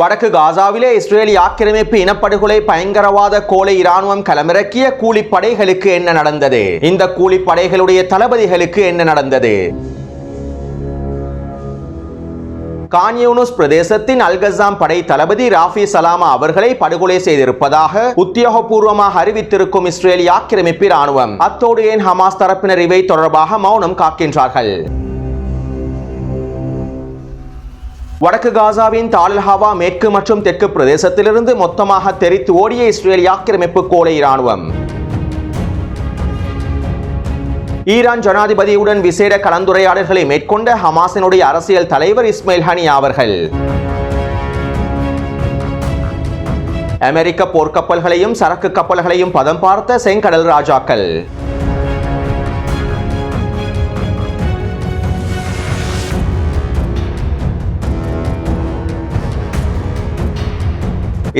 வடக்கு காசாவிலே இஸ்ரேல் ஆக்கிரமிப்பு இனப்படுகொலை பயங்கரவாத கோலை இராணுவம் களமிறக்கிய கூலிப்படைகளுக்கு என்ன நடந்தது? இந்த கூலிப்படைகளுடைய தளபதிகளுக்கு என்ன நடந்தது? கான்யூனுஸ் பிரதேசத்தின் அல்கசாம் படை தளபதி ராஃபி சலாமா அவர்களை படுகொலை செய்திருப்பதாக உத்தியோகபூர்வமாக அறிவித்திருக்கும் இஸ்ரேலி ஆக்கிரமிப்பு இராணுவம். அத்தோடு ஏன் ஹமாஸ் தரப்பினர் இவை தொடர்பாக மௌனம் காக்கின்றார்கள்? வடக்கு காசாவின் தாலல்ஹாவா மேற்கு மற்றும் தெற்கு பிரதேசத்திலிருந்து மொத்தமாக தெரித்து ஓடிய இஸ்ரேல் ஆக்கிரமிப்பு கோலை இராணுவம். ஈரான் ஜனாதிபதியுடன் விசேட கலந்துரையாடல்களை மேற்கொண்ட ஹமாஸினுடைய அரசியல் தலைவர் இஸ்மைல் ஹனி அவர்கள். அமெரிக்க போர்க்கப்பல்களையும் சரக்கு கப்பல்களையும் பதம் பார்த்த செங்கடல் ராஜாக்கள்.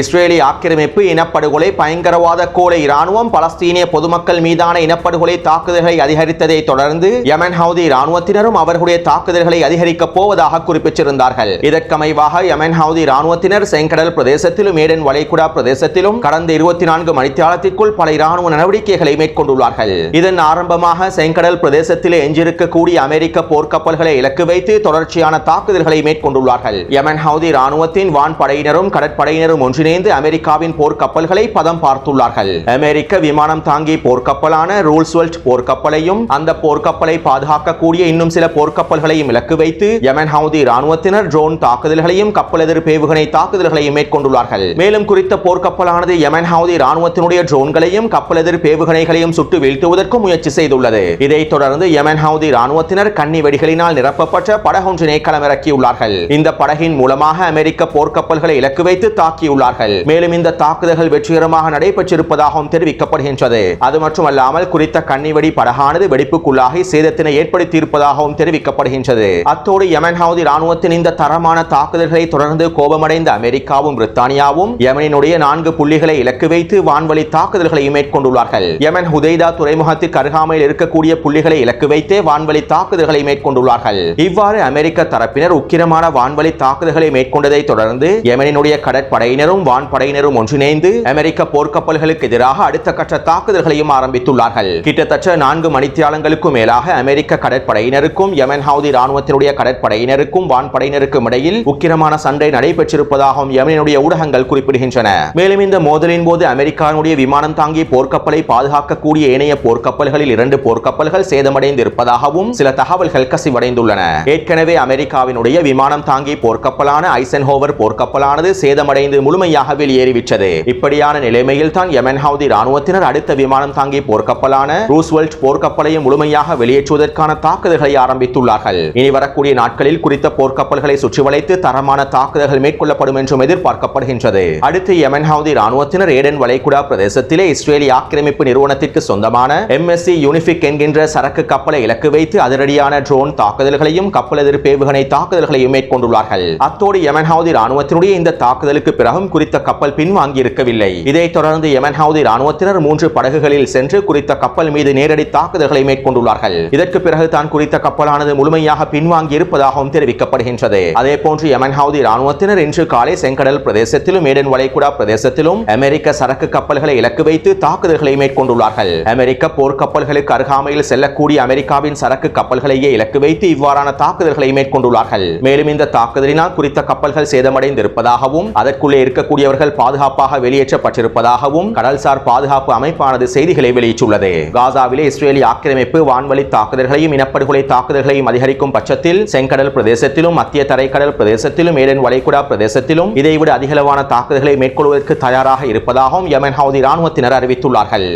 இஸ்ரேலி ஆக்கிரமிப்பு இனப்படுகொலை பயங்கரவாத கோலை இராணுவம் பலஸ்தீனிய பொதுமக்கள் மீதான இனப்படுகொலை தாக்குதல்களை அதிகரித்ததை தொடர்ந்து யமன் ஹவுதி இராணுவத்தினரும் அவர்களுடைய தாக்குதல்களை அதிகரிக்கப் போவதாக குறிப்பிட்டிருந்தார்கள். இதற்கமைவாக யமன் ஹவுதி இராணுவத்தினர் செங்கடல் பிரதேசத்திலும் ஏடன் வளைகுடா பிரதேசத்திலும் கடந்த இருபத்தி நான்கு மணித்தியாலத்திற்குள் பல இராணுவ நடவடிக்கைகளை மேற்கொண்டுள்ளார்கள். இதன் ஆரம்பமாக செங்கடல் பிரதேசத்திலே எஞ்சிருக்கக்கூடிய அமெரிக்க போர்க்கப்பல்களை இலக்கு வைத்து தொடர்ச்சியான தாக்குதல்களை மேற்கொண்டுள்ளார்கள். யமன் ஹவுதி இராணுவத்தின் வான்படையினரும் கடற்படையினரும் ஒன்று ஒன்றிணைந்து அமெரிக்காவின் போர்க்கப்பல்களை பதம் பார்த்துள்ளார்கள். அமெரிக்க விமானம் தாங்கி போர்க்கப்பலான ரூல்ஸ்வெல்ட் போர்க்கப்பலையும் அந்த போர்க்கப்பலை பாதுகாக்கக்கூடிய இன்னும் சில போர்க்கப்பல்களையும் இலக்கு வைத்து யமன் ஹவுதி ராணுவத்தினர் ட்ரோன் தாக்குதல்களையும் கப்பல் எதிர் பேவுகணை தாக்குதல்களையும் மேற்கொண்டுள்ளார்கள். மேலும் குறித்த போர்க்கப்பலானது யமன் ஹவுதி ராணுவத்தினுடைய ட்ரோன்களையும் கப்பல் எதிர் பேவுகணைகளையும் சுட்டு வீழ்த்துவதற்கு முயற்சி செய்துள்ளது. இதைத் தொடர்ந்து யமன் ஹவுதி ராணுவத்தினர் கன்னி வெடிகளினால் நிரப்பப்பட்ட படகொன்றினை களமிறக்கியுள்ளார்கள். இந்த படகின் மூலமாக அமெரிக்க போர்க்கப்பல்களை இலக்கு வைத்து தாக்கியுள்ளார்கள். வருகிறார்கள் மேலும் இந்த தாக்குதல்கள் வெற்றிகரமாக நடைபெற்றிருப்பதாகவும் தெரிவிக்கப்படுகின்றது. அது மட்டுமல்லாமல் குறித்த கன்னிவெடி படகானது வெடிப்புக்குள்ளாகி சேதத்தினை ஏற்படுத்தியிருப்பதாகவும் தெரிவிக்கப்படுகின்றது. அத்தோடு யமன் ஹவுதி ராணுவத்தின் இந்த தரமான தாக்குதல்களை தொடர்ந்து கோபமடைந்த அமெரிக்காவும் பிரித்தானியாவும் யமனினுடைய நான்கு புள்ளிகளை இலக்கு வைத்து வான்வழி தாக்குதல்களை மேற்கொண்டுள்ளார்கள். யமன் ஹுதைதா துறைமுகத்திற்கு அருகாமையில் இருக்கக்கூடிய புள்ளிகளை இலக்கு வைத்தே வான்வழி தாக்குதல்களை மேற்கொண்டுள்ளார்கள். இவ்வாறு அமெரிக்க தரப்பினர் உக்கிரமான வான்வழி தாக்குதல்களை மேற்கொண்டதை தொடர்ந்து யமனினுடைய கடற்படையினரும் வான் வான்படையினரும் ஒன்றிணைந்து அமெரிக்க போர்க்கப்பல்களுக்கு எதிராக அடுத்த கட்ட தாக்குதல்களையும் ஆரம்பித்துள்ளார்கள். கிட்டத்தட்ட நான்கு மணித்தியாலங்களுக்கும் மேலாக அமெரிக்க கடற்படையினருக்கும் யமன் ஹவுதி ராணுவத்தினுடைய கடற்படையினருக்கும் வான்படையினருக்கும் இடையில் உக்கிரமான சண்டை நடைபெற்றிருப்பதாகவும் யமனினுடைய ஊடகங்கள் குறிப்பிடுகின்றன. மேலும் இந்த மோதலின் போது அமெரிக்காவினுடைய விமானம் தாங்கிய போர்க்கப்பலை பாதுகாக்கக்கூடிய ஏனைய போர்க்கப்பல்களில் இரண்டு போர்க்கப்பல்கள் சேதமடைந்திருப்பதாகவும் சில தகவல்கள் கசிவடைந்துள்ளன. ஏற்கனவே அமெரிக்காவினுடைய விமானம் தாங்கிய போர்க்கப்பலான ஐசன்ஹோவர் போர்க்கப்பலானது சேதமடைந்து முழுமையாக வெளியேறிவிட்டது. இப்படியான நிலைமையில் தான் யமன் ஹவுதி ராணுவத்தினர் அடுத்த விமானம் தாங்கிய போர்க்கப்பலான ரூஸ்வெல்ட் போர்க்கப்பலையும் முழுமையாக வெளியேற்றுவதற்கான தாக்குதல்களை ஆரம்பித்துள்ளார்கள். இனி வரக்கூடிய நாட்களில் குறித்த போர்க்கப்பல்களை சுற்றி வளைத்து தரமான தாக்குதல்கள் மேற்கொள்ளப்படும் என்றும் எதிர்பார்க்கப்படுகின்றது. அடுத்து யமன் ஹவுதி ராணுவத்தினர் ஏடன் வளைகுடா பிரதேசத்திலே இஸ்ரேலிய ஆக்கிரமிப்பு நிறுவனத்திற்கு சொந்தமான எம்எஸ்சி யூனிபிக் என்கின்ற சரக்கு கப்பலை இலக்கு வைத்து அதிரடியான ட்ரோன் தாக்குதல்களையும் கப்பல் எதிர்ப்பு ஏவுகணை தாக்குதல்களையும் மேற்கொண்டுள்ளார்கள். அத்தோடு யமன் ஹவுதி ராணுவத்தினுடைய இந்த தாக்குதலுக்கு பிறகும் குறித்த கப்பல் பின்வாங்கி இருக்கவில்லை இதைத் தொடர்ந்து யமன் ஹவுதி ராணுவத்தினர் மூன்று படகுகளில் சென்று குறித்த கப்பல் மீது நேரடி தாக்குதல்களை மேற்கொண்டுள்ளார்கள். இதற்கு பிறகு தான் குறித்த கப்பலானது முழுமையாக பின்வாங்கி இருப்பதாகவும் தெரிவிக்கப்படுகின்றது. அதே போன்று யமன் ஹவுதி ராணுவத்தினர் இன்று காலை செங்கடல் பிரதேசத்திலும் ஏடன் வளைகுடா பிரதேசத்திலும் அமெரிக்க சரக்கு கப்பல்களை இலக்கு வைத்து தாக்குதல்களை மேற்கொண்டுள்ளார்கள். அமெரிக்க போர்க்கப்பல்களுக்கு அருகாமையில் செல்லக்கூடிய அமெரிக்காவின் சரக்கு கப்பல்களையே இலக்கு வைத்து இவ்வாறான தாக்குதல்களை மேற்கொண்டுள்ளார்கள். மேலும் இந்த தாக்குதலினால் குறித்த கப்பல்கள் சேதமடைந்திருப்பதாகவும் அதற்குள்ளே இருக்கக்கூடியவர்கள் பாதுகாப்பாக வெளியேற்றப்பட்டிருப்பதாகவும் கடல்சார் பாதுகாப்பு அமைப்பானது செய்திகளை வெளியிட்டுள்ளது. காசாவிலே இஸ்ரேலிய ஆக்கிரமிப்பு வான்வழி தாக்குதல்களையும் இனப்படுகொலை தாக்குதல்களையும் அதிகரிக்கும் பட்சத்தில் செங்கடல் பிரதேசத்திலும் மத்திய தரைக்கடல் பிரதேசத்திலும் ஏடன் வளைகுடா பிரதேசத்திலும் இதைவிட அதிகளவான தாக்குதல்களை மேற்கொள்வதற்கு தயாராக இருப்பதாகவும் யமன் ஹவுதி ராணுவத்தினர் அறிவித்துள்ளார்கள்.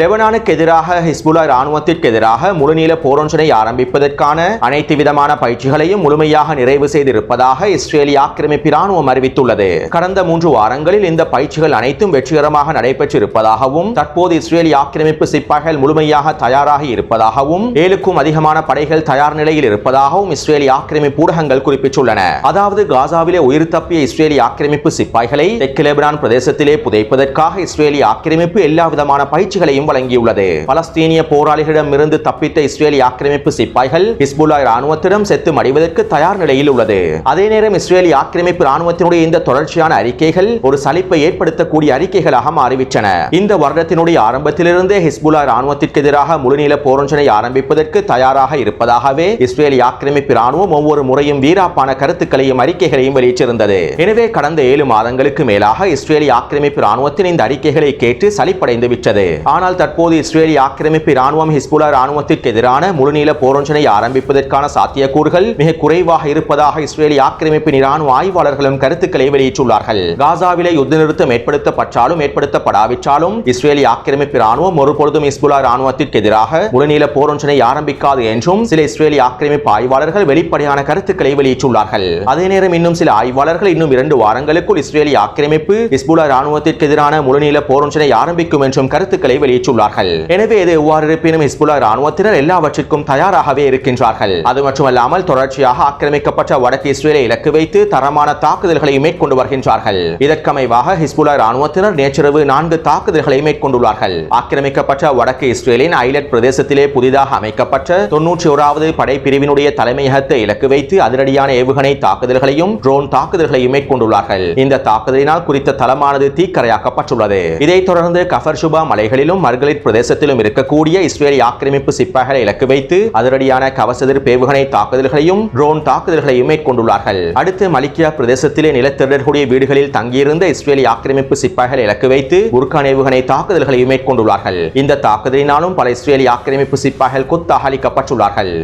லெபனானுக்கு எதிராக ஹிஸ்புல்லா ராணுவத்திற்கு எதிராக முழுநீள போரொன்றினை ஆரம்பிப்பதற்கான அனைத்து விதமான பயிற்சிகளையும் முழுமையாக நிறைவு செய்திருப்பதாக இஸ்ரேலிய ஆக்கிரமிப்பு ராணுவம் அறிவித்துள்ளது. கடந்த மூன்று வாரங்களில் இந்த பயிற்சிகள் அனைத்தும் வெற்றிகரமாக நடைபெற்றிருப்பதாகவும் தற்போது இஸ்ரேலிய ஆக்கிரமிப்பு சிப்பாய்கள் முழுமையாக தயாராகி இருப்பதாகவும் ஏழுக்கும் அதிகமான படைகள் தயார் நிலையில் இருப்பதாகவும் இஸ்ரேலிய ஆக்கிரமிப்பு ஊடகங்கள் குறிப்பிட்டுள்ளன. அதாவது காசாவிலே உயிர் தப்பிய இஸ்ரேலிய ஆக்கிரமிப்பு சிப்பாய்களை தெற்கு லெபனான் பிரதேசத்திலே புதைப்பதற்காக இஸ்ரேலிய ஆக்கிரமிப்பு எல்லா விதமான பயிற்சிகளையும் தகவலையும் வழங்கியுள்ளது பலஸ்தீனிய போராளிகளிடமிருந்து தப்பித்த இஸ்ரேலிய ஆக்கிரமிப்பு சிப்பாய்கள் ஹிஸ்புல்லா ராணுவத்திடம் செத்து மடிவதற்கு தயார் நிலையில் உள்ளது அதே நேரம் இஸ்ரேலிய ஆக்கிரமிப்பு ராணுவத்தினுடைய இந்த தொடர்ச்சியான அறிக்கைகள் ஒரு சலிப்பை ஏற்படுத்தக்கூடிய அறிக்கைகளாக மாறிவிட்டன இந்த வருடத்தினுடைய ஆரம்பத்திலிருந்தே ஹிஸ்புல்லா ராணுவத்திற்கு எதிராக முழுநீள போரொன்றனை ஆரம்பிப்பதற்கு தயாராக இருப்பதாகவே இஸ்ரேலிய ஆக்கிரமிப்பு ராணுவம் ஒவ்வொரு முறையும் வீராப்பான கருத்துக்களையும் அறிக்கைகளையும் வெளியிட்டிருந்தது எனவே கடந்த ஏழு மாதங்களுக்கு மேலாக இஸ்ரேலிய ஆக்கிரமிப்பு ராணுவத்தின் இந்த அறிக்கைகளை கேட்டு சலிப்படைந்து விட்டது ஆனால் தற்போது இஸ்ரேலிய ஆக்கிரமிப்பு இராணுவம் ஹிஸ்புல்லா ராணுவத்திற்கு எதிரான முழுநீள போரொன்றினை ஆரம்பிப்பதற்கான சாத்தியக்கூறுகள் மிக குறைவாக இருப்பதாக இஸ்ரேலிய ஆக்கிரமிப்பின் இராணுவ ஆய்வாளர்களும் கருத்துக்களை வெளியிட்டுள்ளார்கள். காசாவிலே யுத்த நிறுத்தம் ஏற்படுத்தப்பட்டாலும் ஏற்படுத்தப்படாவிட்டாலும் இஸ்ரேலிய ஆக்கிரமிப்பு இராணுவம் ஒருபொழுதும் ஹிஸ்புல்லா ராணுவத்திற்கு எதிராக முழுநீள போரொன்றினை ஆரம்பிக்காது என்றும் சில இஸ்ரேலிய ஆக்கிரமிப்பு ஆய்வாளர்கள் வெளிப்படையான கருத்துக்களை வெளியிட்டுள்ளார்கள். அதே நேரம் இன்னும் சில ஆய்வாளர்கள் இன்னும் இரண்டு வாரங்களுக்குள் இஸ்ரேலிய ஆக்கிரமிப்பு ஹிஸ்புல்லா ராணுவத்திற்கு எதிரான முழுநீள போரொன்றினை ஆரம்பிக்கும் என்றும் கருத்துக்களை வெளியிட்டுள்ளார்கள் எனவே இது எவ்வாறு இருப்பினும் ஹிஸ்புல்லா ராணுவத்தினர் எல்லாவற்றிற்கும் தயாராகவே இருக்கின்றார்கள். அது மட்டுமல்லாமல் தொடர்ச்சியாக ஆக்கிரமிக்கப்பட்ட வடக்கு இஸ்ரேலை இலக்கு வைத்து தரமான தாக்குதல்களை மேற்கொண்டு வருகின்றார்கள். இதற்கமைவாக ஹிஸ்புல்லா ராணுவத்தினர் நேற்றிரவு நான்கு தாக்குதல்களை மேற்கொண்டுள்ளார்கள். ஆக்கிரமிக்கப்பட்ட வடக்கு இஸ்ரேலின் ஐலட் பிரதேசத்திலே புதிதாக அமைக்கப்பட்ட தொன்னூற்றி ஓராவது படைப்பிரிவினுடைய தலைமையகத்தை இலக்கு வைத்து அதிரடியான ஏவுகணை தாக்குதல்களையும் ட்ரோன் தாக்குதல்களையும் மேற்கொண்டுள்ளார்கள். இந்த தாக்குதலினால் குறித்த தளமானது தீக்கரையாக்கப்பட்டுள்ளது. இதைத் தொடர்ந்து கஃபர் சுபா மலைகளிலும் மர்கலிட் பிரதேசத்திலும் இருக்கக்கூடிய இஸ்ரேலிய ஆக்கிரமிப்பு சிப்பாய்களை இலக்கு வைத்து அதிரடியான கவசதிர் பேவுகணை தாக்குதல்களையும் ட்ரோன் தாக்குதல்களையும் மேற்கொண்டுள்ளார்கள். அடுத்து மலிக்கியா பிரதேசத்திலே நிலத்திரர்களுடைய வீடுகளில் தங்கியிருந்த இஸ்ரேலிய ஆக்கிரமிப்பு சிப்பாய்களை இலக்கு வைத்து புர்கான் ஏவுகணை தாக்குதல்களையும் மேற்கொண்டுள்ளார்கள். இந்த தாக்குதலினாலும் பல இஸ்ரேலிய ஆக்கிரமிப்பு சிப்பாய்கள் கொத்தாக அளிக்கப்பட்டுள்ளார்கள்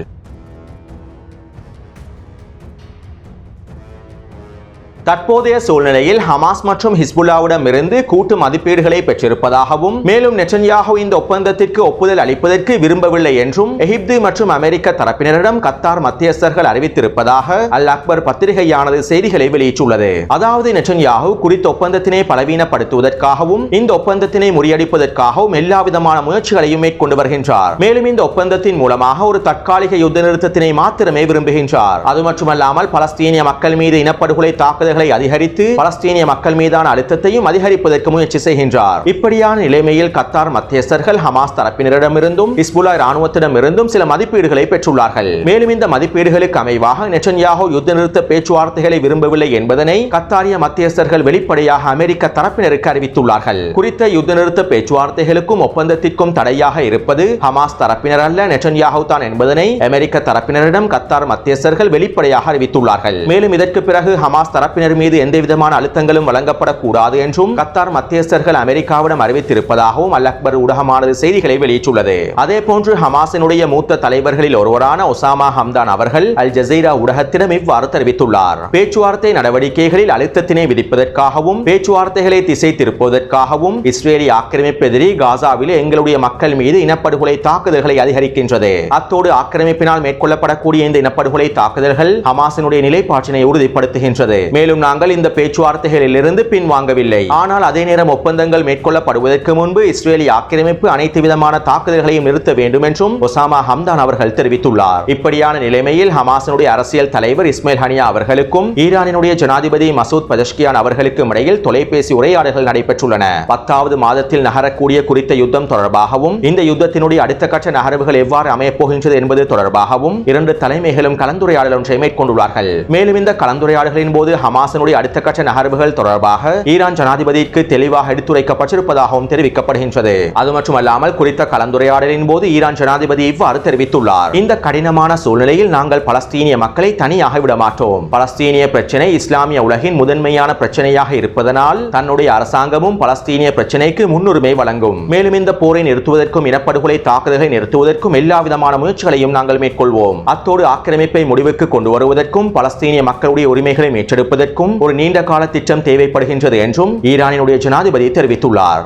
தற்போதைய சூழ்நிலையில் ஹமாஸ் மற்றும் ஹிஸ்புல்லாவிடம் இருந்து கூட்டு மதிப்பீடுகளை பெற்றிருப்பதாகவும் மேலும் நெச்சன்யாகு இந்த ஒப்பந்தத்திற்கு ஒப்புதல் அளிப்பதற்கு விரும்பவில்லை என்றும் எகிப்து மற்றும் அமெரிக்க தரப்பினரிடம் கத்தார் மத்தியஸ்தர்கள் அறிவித்திருப்பதாக அல் அக்பர் பத்திரிகையானது செய்திகளை வெளியிட்டுள்ளது. அதாவது நெச்சன்யாகு குறித்த ஒப்பந்தத்தினை பலவீனப்படுத்துவதற்காகவும் இந்த ஒப்பந்தத்தினை முறியடிப்பதற்காகவும் எல்லா விதமான முயற்சிகளையும் மேற்கொண்டு வருகின்றார். மேலும் இந்த ஒப்பந்தத்தின் மூலமாக ஒரு தற்காலிக யுத்த நிறுத்தத்தினை மாத்திரமே விரும்புகின்றார். அது மட்டுமல்லாமல் பலஸ்தீனிய மக்கள் மீது இனப்படுகொலை தாக்குதல் தாக்குதல்களை அதிகரித்து பலஸ்தீனிய மக்கள் மீதான அழுத்தத்தையும் அதிகரிப்பதற்கு முயற்சி செய்கின்றார். இப்படியான நிலைமையில் கத்தார் மத்தியஸ்தர்கள் ஹமாஸ் தரப்பினரிடமிருந்தும் ஹிஸ்புல்லா இராணுவத்திடமிருந்தும் சில மதிப்பீடுகளை பெற்றுள்ளார்கள். மேலும் இந்த மதிப்பீடுகளுக்கு அமைவாக நெச்சன்யாகோ யுத்த நிறுத்த பேச்சுவார்த்தைகளை விரும்பவில்லை என்பதனை கத்தாரிய மத்தியஸ்தர்கள் வெளிப்படையாக அமெரிக்க தரப்பினருக்கு அறிவித்துள்ளார்கள். குறித்த யுத்த நிறுத்த பேச்சுவார்த்தைகளுக்கும் ஒப்பந்தத்திற்கும் தடையாக இருப்பது ஹமாஸ் தரப்பினர் அல்ல நெச்சன்யாகோ தான் என்பதனை அமெரிக்க தரப்பினரிடம் கத்தார் மத்தியஸ்தர்கள் வெளிப்படையாக அறிவித்துள்ளார்கள். மேலும் இதற்கு பிறகு ஹமாஸ் தரப்பினர் தரப்பினர் மீது எந்தவிதமான அழுத்தங்களும் வழங்கப்படக்கூடாது என்றும் கத்தார் மத்தியஸ்தர்கள் அமெரிக்காவிடம் அறிவித்திருப்பதாகவும் அல் அக்பர் ஊடகமானது செய்திகளை வெளியிட்டுள்ளது. அதே போன்று ஹமாஸினுடைய மூத்த தலைவர்களில் ஒருவரான ஒசாமா ஹம்தான் அவர்கள் அல் ஜசீரா ஊடகத்திடம் இவ்வாறு தெரிவித்துள்ளார். பேச்சுவார்த்தை நடவடிக்கைகளில் அழுத்தத்தினை விதிப்பதற்காகவும் பேச்சுவார்த்தைகளை திசை திருப்புவதற்காகவும் இஸ்ரேலிய ஆக்கிரமிப்பு எதிரி காசாவில் எங்களுடைய மக்கள் மீது இனப்படுகொலை தாக்குதல்களை அதிகரிக்கின்றது. அத்தோடு ஆக்கிரமிப்பினால் மேற்கொள்ளப்படக்கூடிய இந்த இனப்படுகொலை தாக்குதல்கள் ஹமாஸினுடைய நிலைப்பாட்டினை உறுதிப்படுத்துகின்றது. மேலும் நாங்கள் இந்த பேச்சுவார்த்தைகளில் இருந்து பின்வாங்கவில்லை. ஆனால் அதே நேரம் ஒப்பந்தங்கள் மேற்கொள்ளப்படுவதற்கு முன்பு இஸ்ரேலிய ஆக்கிரமிப்பு அனைத்து விதமான தாக்குதல்களையும் நிறுத்த வேண்டும் என்றும் ஒசாமா ஹம்தான் அவர்கள் தெரிவித்துள்ளார். இப்படியான நிலைமையில் ஹமாசனுடைய அரசியல் தலைவர் இஸ்மைல் ஹனியா அவர்களுக்கும் ஈரானினுடைய ஜனாதிபதி மசூத் பதஷ்கியான் அவர்களுக்கும் இடையில் தொலைபேசி உரையாடல்கள் நடைபெற்றுள்ளன. பத்தாவது மாதத்தில் நகரக்கூடிய குறித்த யுத்தம் தொடர்பாகவும் இந்த யுத்தத்தினுடைய அடுத்த கட்ட நகர்வுகள் எவ்வாறு அமையப் போகின்றது என்பது தொடர்பாகவும் இரண்டு தலைமைகளும் கலந்துரையாடல் ஒன்றை மேற்கொண்டுள்ளார்கள். மேலும் இந்த கலந்துரையாடல்களின் போது ஹமாசனுடைய அடுத்த கட்ட நகர்வுகள் தொடர்பாக ஈரான் ஜனாதிபதிக்கு தெளிவாக எடுத்துரைக்கப்பட்டிருப்பதாகவும் தெரிவிக்கப்படுகின்றது. அது மட்டுமல்லாமல் குறித்த கலந்துரையாடலின் போது ஈரான் ஜனாதிபதி இவ்வாறு தெரிவித்துள்ளார். இந்த கடினமான சூழ்நிலையில் நாங்கள் பலஸ்தீனிய மக்களை தனியாக விட மாட்டோம் பலஸ்தீனிய பிரச்சனை இஸ்லாமிய உலகின் முதன்மையான பிரச்சனையாக இருப்பதனால் தன்னுடைய அரசாங்கமும் பலஸ்தீனிய பிரச்சனைக்கு முன்னுரிமை வழங்கும். மேலும் இந்த போரை நிறுத்துவதற்கும் இனப்படுகொலை தாக்குதலை நிறுத்துவதற்கும் எல்லா விதமான முயற்சிகளையும் நாங்கள் மேற்கொள்வோம். அத்தோடு ஆக்கிரமிப்பை முடிவுக்கு கொண்டு வருவதற்கும் பலஸ்தீனிய மக்களுடைய உரிமைகளை மீட்டெடுப்பதற்கும் ஒரு நீண்ட கால திட்டம் தேவைப்படுகின்றது என்றும் ஈரானினுடைய ஜனாதிபதி தெரிவித்துள்ளார்.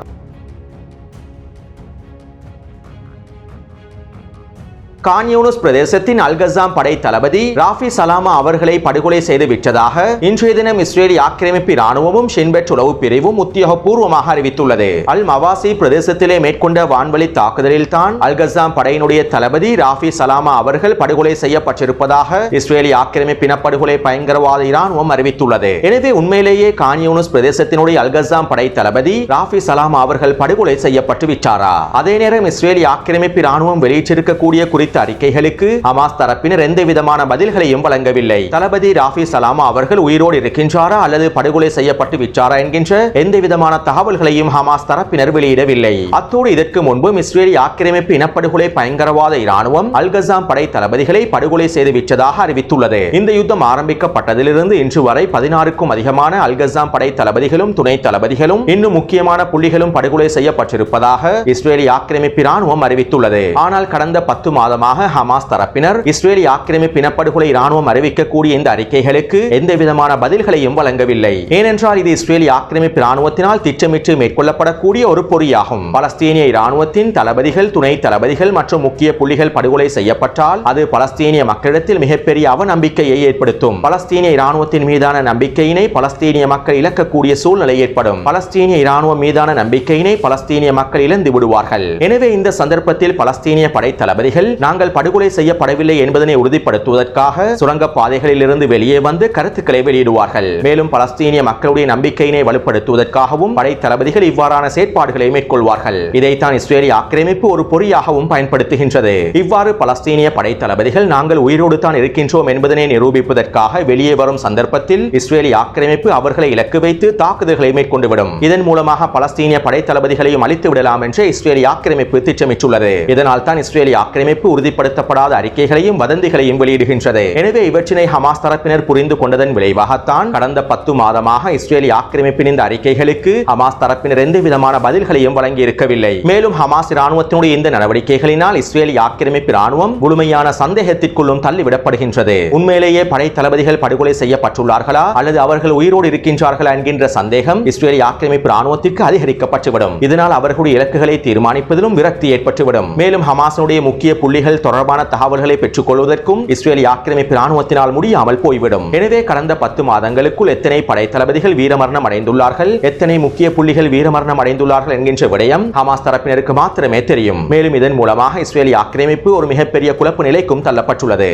கான்யூனிஸ் பிரதேசத்தின் அல்கசாம் படை தளபதி ராஃபி சலாமா அவர்களை படுகொலை செய்து விட்டதாக இன்றைய தினம் இஸ்ரேலி ஆக்கிரமிப்பு ராணுவமும் ஷின்பெட் உளவு பிரிவும் உத்தியோகபூர்வமாக அறிவித்துள்ளது. அல் மவாசி பிரதேசத்திலே மேற்கொண்ட வான்வழி தாக்குதலில் தான் அல்கசாம் படையினுடைய தளபதி ராஃபி சலாமா அவர்கள் படுகொலை செய்யப்பட்டிருப்பதாக இஸ்ரேலி ஆக்கிரமிப்பின படுகொலை பயங்கரவாத இராணுவம் அறிவித்துள்ளது. எனவே உண்மையிலேயே கான்யூனிஸ் பிரதேசத்தினுடைய அல்கசாம் படை தளபதி ராஃபி சலாமா அவர்கள் படுகொலை செய்யப்பட்டு விட்டாரா? அதே நேரம் இஸ்ரேலி ஆக்கிரமிப்பு ராணுவம் வெளியிட்டிருக்கக்கூடிய குறித்த அளித்த அறிக்கைகளுக்கு ஹமாஸ் தரப்பினர் எந்த விதமான பதில்களையும் வழங்கவில்லை. தளபதி ராஃபி சலாமா அவர்கள் உயிரோடு இருக்கின்றாரா அல்லது படுகொலை செய்யப்பட்டு விட்டாரா என்கின்ற எந்த விதமான தகவல்களையும் ஹமாஸ் தரப்பினர் வெளியிடவில்லை. அத்தோடு இதற்கு முன்பும் இஸ்ரேலி ஆக்கிரமிப்பு இனப்படுகொலை பயங்கரவாத இராணுவம் அல்கசாம் படை தளபதிகளை படுகொலை செய்து விட்டதாக அறிவித்துள்ளது. இந்த யுத்தம் ஆரம்பிக்கப்பட்டதிலிருந்து இன்று வரை பதினாறுக்கும் அதிகமான அல்கசாம் படை தளபதிகளும் துணை தளபதிகளும் இன்னும் முக்கியமான புள்ளிகளும் படுகொலை செய்யப்பட்டிருப்பதாக இஸ்ரேலி ஆக்கிரமிப்பு இராணுவம் அறிவித்துள்ளது. ஆனால் கடந்த பத்து மாதமாக ஹமாஸ் தரப்பினர் இஸ்ரேலி ஆக்கிரமிப்பு இனப்படுகொலை இராணுவம் அறிவிக்கக்கூடிய இந்த அறிக்கைகளுக்கு எந்த விதமான பதில்களையும் வழங்கவில்லை. ஏனென்றால் இது இஸ்ரேலி ஆக்கிரமிப்பு இராணுவத்தினால் திட்டமிட்டு மேற்கொள்ளப்படக்கூடிய ஒரு பொறியாகும். பலஸ்தீனிய இராணுவத்தின் தளபதிகள் துணை தளபதிகள் மற்றும் முக்கிய புள்ளிகள் படுகொலை செய்யப்பட்டால் அது பலஸ்தீனிய மக்களிடத்தில் மிகப்பெரிய அவநம்பிக்கையை ஏற்படுத்தும். பலஸ்தீனிய இராணுவத்தின் மீதான நம்பிக்கையினை பலஸ்தீனிய மக்கள் இழக்கக்கூடிய சூழ்நிலை ஏற்படும். பலஸ்தீனிய இராணுவம் மீதான நம்பிக்கையினை பலஸ்தீனிய மக்கள் இழந்து விடுவார்கள். எனவே இந்த சந்தர்ப்பத்தில் பலஸ்தீனிய படை தளபதிகள் தாங்கள் படுகொலை செய்யப்படவில்லை என்பதனை உறுதிப்படுத்துவதற்காக சுரங்க பாதைகளில் இருந்து வெளியே வந்து கருத்துக்களை வெளியிடுவார்கள். மேலும் பலஸ்தீனிய மக்களுடைய நம்பிக்கையினை வலுப்படுத்துவதற்காகவும் படை தளபதிகள் இவ்வாறான செயற்பாடுகளை மேற்கொள்வார்கள். இதைத்தான் இஸ்ரேலிய ஆக்கிரமிப்பு ஒரு பொறியாகவும் பயன்படுத்துகின்றது. இவ்வாறு பலஸ்தீனிய படை தளபதிகள் நாங்கள் உயிரோடு தான் இருக்கின்றோம் என்பதனை நிரூபிப்பதற்காக வெளியே வரும் சந்தர்ப்பத்தில் இஸ்ரேலிய ஆக்கிரமிப்பு அவர்களை இலக்கு வைத்து தாக்குதல்களை மேற்கொண்டுவிடும். இதன் மூலமாக பலஸ்தீனிய படை தளபதிகளையும் அழித்து விடலாம் என்று இஸ்ரேலிய ஆக்கிரமிப்பு திட்டமிட்டுள்ளது. இதனால் தான் இஸ்ரேலிய ஆக்கிரமிப்பு உறுதிப்படுத்தப்படாத அறிக்கைகளையும் வதந்திகளையும் வெளியிடுகின்றது. எனவே இவற்றினை ஹமாஸ் தரப்பினர் புரிந்து கொண்டதன் விளைவாகத்தான் கடந்த பத்து மாதமாக இஸ்ரேலிய ஆக்கிரமிப்பின் இந்த அறிக்கைகளுக்கு ஹமாஸ் தரப்பினர் எந்த விதமான பதில்களையும் வழங்கி இருக்கவில்லை மேலும் ஹமாஸ் இராணுவத்தினுடைய இந்த நடவடிக்கைகளினால் இஸ்ரேலிய ஆக்கிரமிப்பு இராணுவம் முழுமையான சந்தேகத்திற்குள்ளும் தள்ளிவிடப்படுகின்றது. உண்மையிலேயே படை தளபதிகள் படுகொலை செய்யப்பட்டுள்ளார்களா? அல்லது அவர்கள் உயிரோடு இருக்கின்றார்களா என்கின்ற சந்தேகம் இஸ்ரேலிய ஆக்கிரமிப்பு இராணுவத்திற்கு அதிகரிக்கப்பட்டுவிடும். இதனால் அவர்களுடைய இலக்குகளை தீர்மானிப்பதிலும் விரக்தி ஏற்பட்டுவிடும். மேலும் ஹமாஸினுடைய முக்கிய புள்ளிகள் தொடர்பான தகவல்களை பெற்றுக் கொள்வதற்கும் இஸ்ரேலிய ஆக்கிரமிப்பு ராணுவத்தினால் முடியாமல் போய்விடும். எனவே கடந்த பத்து மாதங்களுக்குள் எத்தனை படை தளபதிகள் வீரமரணம் அடைந்துள்ளார்கள்? எத்தனை முக்கிய புள்ளிகள் வீரமரணம் அடைந்துள்ளார்கள் என்கின்ற விடயம் ஹமாஸ் தரப்பினருக்கு மாத்திரமே தெரியும். மேலும் இதன் மூலமாக இஸ்ரேலிய ஆக்கிரமிப்பு ஒரு மிகப்பெரிய குழப்ப நிலைக்கும் தள்ளப்பட்டுள்ளது.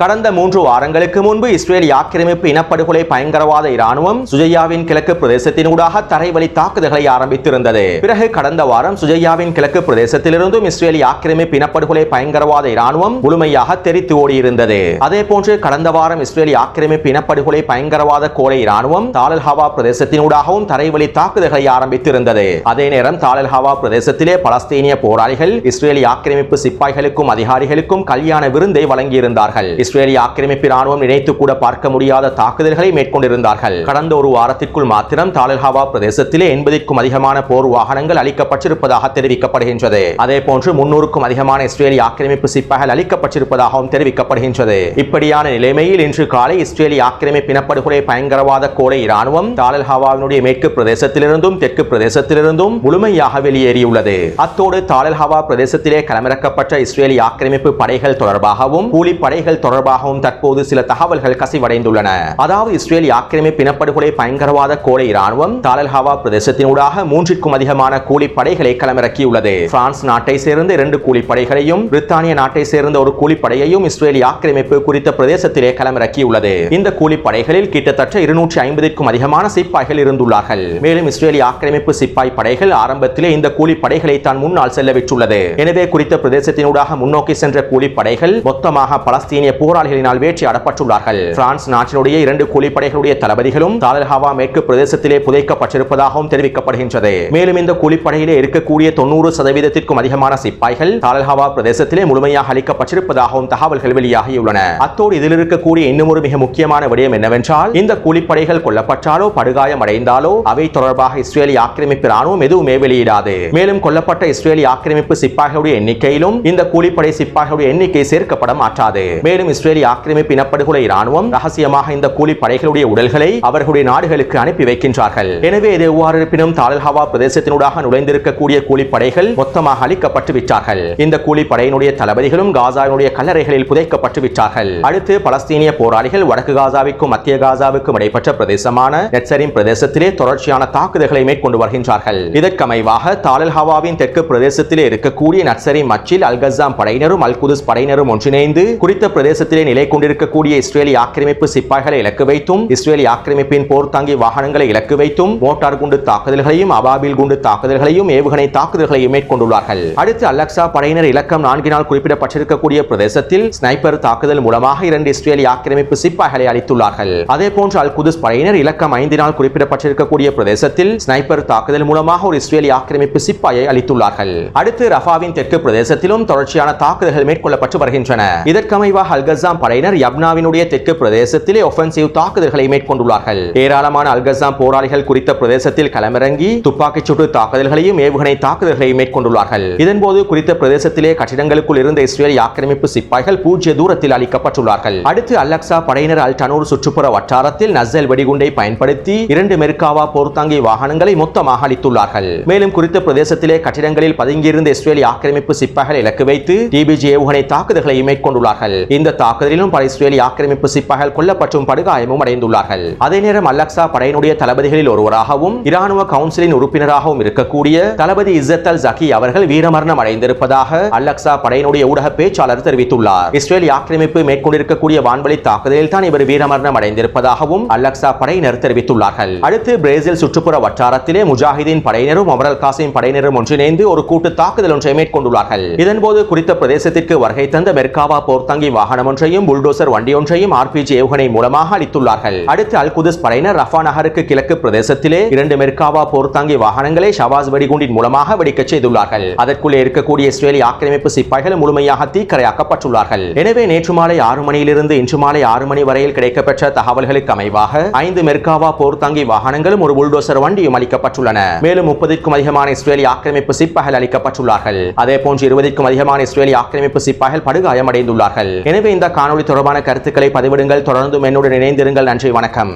கடந்த மூன்று வாரங்களுக்கு முன்பு இஸ்ரேல் ஆக்கிரமிப்பு இனப்படுகொலை பயங்கரவாத இராணுவம் சுஜையாவின் கிழக்கு பிரதேசத்தினூடாக தரைவழி தாக்குதல்களை ஆரம்பித்திருந்தது. பிறகு கடந்த வாரம் சுஜையாவின் கிழக்கு பிரதேசத்திலிருந்தும் இஸ்ரேலி ஆக்கிரமிப்பு இனப்படுகொலை பயங்கரவாத இராணுவம் முழுமையாக தெரித்து ஓடியிருந்தது. அதே போன்று கடந்த வாரம் இஸ்ரேலி ஆக்கிரமிப்பு இனப்படுகொலை பயங்கரவாத கோலை இராணுவம் தாலல் ஹவா பிரதேசத்தினூடாகவும் தரைவழி தாக்குதல்களை ஆரம்பித்திருந்தது. அதே நேரம் தாலல்ஹாவா பிரதேசத்திலே பலஸ்தீனிய போராளிகள் இஸ்ரேலி ஆக்கிரமிப்பு சிப்பாய்களுக்கும் அதிகாரிகளுக்கும் கல்யாண விருந்தை வழங்கியிருந்தார்கள். இஸ்ரேலிய ஆக்கிரமிப்பு ராணுவம் நினைத்து கூட பார்க்க முடியாத தாக்குதல்களை மேற்கொண்டிருந்தார்கள். கடந்த ஒரு வாரத்திற்குள் மாத்திரம் தாலல்ஹாவா பிரதேசத்திலே எண்பதிற்கும் அதிகமான போர் வாகனங்கள் அளிக்கப்பட்டிருப்பதாக தெரிவிக்கப்படுகின்றது. அதே போன்று முன்னூறுக்கும் அதிகமான இஸ்ரேலிய ஆக்கிரமிப்பு சிப்பாய்கள் அளிக்கப்பட்டிருப்பதாகவும் தெரிவிக்கப்படுகின்றது. இப்படியான நிலைமையில் இன்று காலை இஸ்ரேலிய ஆக்கிரமிப்பு இனப்படுகொலை பயங்கரவாத கோடை இராணுவம் தாலல்ஹாவாவினுடைய மேற்கு பிரதேசத்திலிருந்தும் தெற்கு பிரதேசத்திலிருந்தும் முழுமையாக வெளியேறியுள்ளது. அத்தோடு தாலல்ஹாவா பிரதேசத்திலே களமிறக்கப்பட்ட இஸ்ரேலிய ஆக்கிரமிப்பு படைகள் தொடர்பாகவும் கூலிப்படைகள் தொடர்பாகவும் தற்போது சில தகவல்கள் கசிவடைந்துள்ளன. அதாவது இஸ்ரேல் ஆக்கிரமிப்பு இனப்படுகொலை பயங்கரவாத கோலை ராணுவம் தாலல்ஹாவா பிரதேசத்தினூடாக மூன்றிற்கும் அதிகமான கூலிப்படைகளை களமிறக்கியுள்ளது. பிரான்ஸ் நாட்டை சேர்ந்த இரண்டு கூலிப்படைகளையும் பிரித்தானிய நாட்டை சேர்ந்த ஒரு கூலிப்படையையும் இஸ்ரேல் ஆக்கிரமிப்பு குறித்த பிரதேசத்திலே களமிறக்கியுள்ளது. இந்த கூலிப்படைகளில் கிட்டத்தட்ட இருநூற்றி ஐம்பதிற்கும் அதிகமான சிப்பாய்கள் இருந்துள்ளார்கள். மேலும் இஸ்ரேலி ஆக்கிரமிப்பு சிப்பாய் படைகள் ஆரம்பத்திலே இந்த கூலிப்படைகளை தான் முன்னால் செல்லவிட்டுள்ளது. எனவே குறித்த பிரதேசத்தினூடாக முன்னோக்கி சென்ற கூலிப்படைகள் மொத்தமாக பலஸ்தீனிய போராளிகளினால் வேட்டையாடப்பட்டுள்ளார்கள் பிரான்ஸ் நாட்டினுடைய இரண்டு கூலிப்படைகளுடைய தளபதிகளும் தாலல்ஹாவா மேற்கு பிரதேசத்திலே புதைக்கப்பட்டிருப்பதாகவும் தெரிவிக்கப்படுகின்றது. மேலும் இந்த கூலிப்படையிலே இருக்கக்கூடிய தொண்ணூறு சதவீதத்திற்கும் அதிகமான சிப்பாய்கள் தாலல்ஹாவா பிரதேசத்திலே முழுமையாக அளிக்கப்பட்டிருப்பதாகவும் தகவல்கள் வெளியாகியுள்ளன. அத்தோடு இதில் இருக்கக்கூடிய இன்னும் ஒரு மிக முக்கியமான விடயம் என்னவென்றால் இந்த கூலிப்படைகள் கொல்லப்பட்டாலோ படுகாயம் அடைந்தாலோ அவை தொடர்பாக இஸ்ரேலி ஆக்கிரமிப்பு ராணுவம் எதுவுமே வெளியிடாது. மேலும் கொல்லப்பட்ட இஸ்ரேலி ஆக்கிரமிப்பு சிப்பாய்களுடைய எண்ணிக்கையிலும் இந்த கூலிப்படை சிப்பாய்களுடைய எண்ணிக்கை சேர்க்கப்பட மாற்றாது மேலும் இஸ்ரேலிய ஆக்கிரமிப்பு இனப்படுகொலை ராணுவம் ரகசியமாக இந்த கூலி படைகளுடைய உடல்களை அவர்களுடைய நாடுகளுக்கு அனுப்பி வைக்கின்றார்கள். எனவே இது எவ்வாறு இருப்பினும் தாலல்ஹாவா பிரதேசத்தினூடாக நுழைந்திருக்கக்கூடிய கூலிப்படைகள் மொத்தமாக அளிக்கப்பட்டு விட்டார்கள். இந்த கூலிப்படையினுடைய தளபதிகளும் காசாவினுடைய கல்லறைகளில் புதைக்கப்பட்டு விட்டார்கள். அடுத்து பலஸ்தீனிய போராளிகள் வடக்கு காசாவிற்கும் மத்திய காசாவுக்கும் இடைப்பட்ட பிரதேசமான நெட்சரின் பிரதேசத்திலே தொடர்ச்சியான தாக்குதல்களை மேற்கொண்டு வருகின்றார்கள். இதற்கமைவாக தாலல் ஹவாவின் தெற்கு பிரதேசத்திலே இருக்கக்கூடிய நட்சரி மச்சில் அல்கசாம் படையினரும் அல் குதுஸ் படையினரும் ஒன்றிணைந்து குறித்த பிரதேச பிரதேசத்திலே நிலை கொண்டிருக்கக்கூடிய இஸ்ரேலிய ஆக்கிரமிப்பு சிப்பாய்களை இலக்கு வைத்தும் இஸ்ரேலிய ஆக்கிரமிப்பின் போர் தாங்கி வாகனங்களை இலக்கு வைத்தும் மோட்டார் குண்டு தாக்குதல்களையும் அபாபில் குண்டு தாக்குதல்களையும் ஏவுகணை தாக்குதல்களையும் மேற்கொண்டுள்ளார்கள். அடுத்து அலக்சா படையினர் இலக்கம் நான்கினால் குறிப்பிடப்பட்டிருக்கக்கூடிய பிரதேசத்தில் ஸ்னைப்பர் தாக்குதல் மூலமாக இரண்டு இஸ்ரேலிய ஆக்கிரமிப்பு சிப்பாய்களை அளித்துள்ளார்கள் அதே போன்று அல் குதுஸ் படையினர் இலக்கம் ஐந்தினால் குறிப்பிடப்பட்டிருக்கக்கூடிய பிரதேசத்தில் ஸ்னைப்பர் தாக்குதல் மூலமாக ஒரு இஸ்ரேலிய ஆக்கிரமிப்பு சிப்பாயை அளித்துள்ளார்கள் அடுத்து ரஃபாவின் தெற்கு பிரதேசத்திலும் தொடர்ச்சியான தாக்குதல்கள் மேற்கொள்ளப்பட்டு வருகின்றன. இதற்கமைவாக அல்கசாம் படையினர் யப்னாவினுடைய தெற்கு பிரதேசத்திலே ஒஃபென்சிவ் தாக்குதல்களை மேற்கொண்டுள்ளார்கள். ஏராளமான அல்கசாம் போராளிகள் குறித்த பிரதேசத்தில் களமிறங்கி துப்பாக்கிச் சுட்டு தாக்குதல்களையும் ஏவுகணை தாக்குதல்களையும் மேற்கொண்டுள்ளார்கள். இதன்போது குறித்த பிரதேசத்திலே கட்டிடங்களுக்குள் இருந்த இஸ்ரேல் ஆக்கிரமிப்பு சிப்பாய்கள் பூஜ்ய தூரத்தில் அளிக்கப்பட்டுள்ளார்கள். அடுத்து அல்லக்சா படையினர் அல் டனூர் சுற்றுப்புற வட்டாரத்தில் நசல் வெடிகுண்டை பயன்படுத்தி இரண்டு மெர்காவா போர்த்தாங்கி வாகனங்களை மொத்தமாக அளித்துள்ளார்கள் மேலும் குறித்த பிரதேசத்திலே கட்டிடங்களில் பதுங்கியிருந்த இஸ்ரேலிய ஆக்கிரமிப்பு சிப்பாய்கள் இலக்கு வைத்து டிபிஜி ஏவுகணை தாக்குதல்களை மேற்கொண்டுள்ளார்கள். இந்த தாக்குதலிலும் பல இஸ்ரேலிய ஆக்கிரமிப்பு சிப்பாய்கள் கொல்லப்பட்டும் படுகாயமும் அடைந்துள்ளார்கள். அதே நேரம் அலக்சா படையினுடைய தளபதிகளில் ஒருவராகவும் இராணுவ கவுன்சிலின் உறுப்பினராகவும் இருக்கக்கூடிய தளபதி இசத் அல் ஜக்கி அவர்கள் வீரமரணம் அடைந்திருப்பதாக அலக்சா படையினுடைய ஊடக பேச்சாளர் தெரிவித்துள்ளார். இஸ்ரேல் ஆக்கிரமிப்பு மேற்கொண்டிருக்கக்கூடிய வான்வழி தாக்குதலில் தான் இவர் வீரமரணம் அடைந்திருப்பதாகவும் அலக்சா படையினர் தெரிவித்துள்ளார்கள். அடுத்து பிரேசில் சுற்றுப்புற வட்டாரத்திலே முஜாஹிதீன் படையினரும் அமரல் காசிம் படையினரும் ஒன்றிணைந்து ஒரு கூட்டு தாக்குதல் ஒன்றை மேற்கொண்டுள்ளார்கள். இதன்போது குறித்த பிரதேசத்திற்கு வருகை தந்த மெர்காவா போர்த்தங்கி வாகனம் ஒன்றையும் புல்டோசர் வண்டி ஒன்றையும் ஆர்பிஜி ஏவுகணை மூலமாக அளித்துள்ளார்கள். அடுத்து அல் குதிஸ் படையினர் ரஃபா நகருக்கு கிழக்கு பிரதேசத்திலே இரண்டு மெர்காவா போர்த்தாங்கி வாகனங்களை ஷவாஸ் வெடிகுண்டின் மூலமாக வெடிக்கச் செய்துள்ளார்கள். அதற்குள்ளே இருக்கக்கூடிய இஸ்ரேலிய ஆக்கிரமிப்பு சிப்பாய்கள் முழுமையாக தீக்கரையாக்கப்பட்டுள்ளார்கள். எனவே நேற்று மாலை ஆறு மணியிலிருந்து இன்று மாலை ஆறு மணி வரையில் கிடைக்கப்பெற்ற தகவல்களுக்கு அமைவாக ஐந்து மெர்காவா போர்த்தாங்கி வாகனங்களும் ஒரு புல்டோசர் வண்டியும் அளிக்கப்பட்டுள்ளன. மேலும் முப்பதுக்கும் அதிகமான இஸ்ரேலிய ஆக்கிரமிப்பு சிப்பாய்கள் அளிக்கப்பட்டுள்ளார்கள். அதே போன்று இருபதுக்கும் அதிகமான இஸ்ரேலிய ஆக்கிரமிப்பு சிப்பாய்கள் படுகாயமடைந்துள்ளார்கள். எனவே இந்த காணொளி தொடர்பான கருத்துக்களை பதிவிடுங்கள். தொடர்ந்தும் என்னுடன் இணைந்திருங்கள். நன்றி வணக்கம்.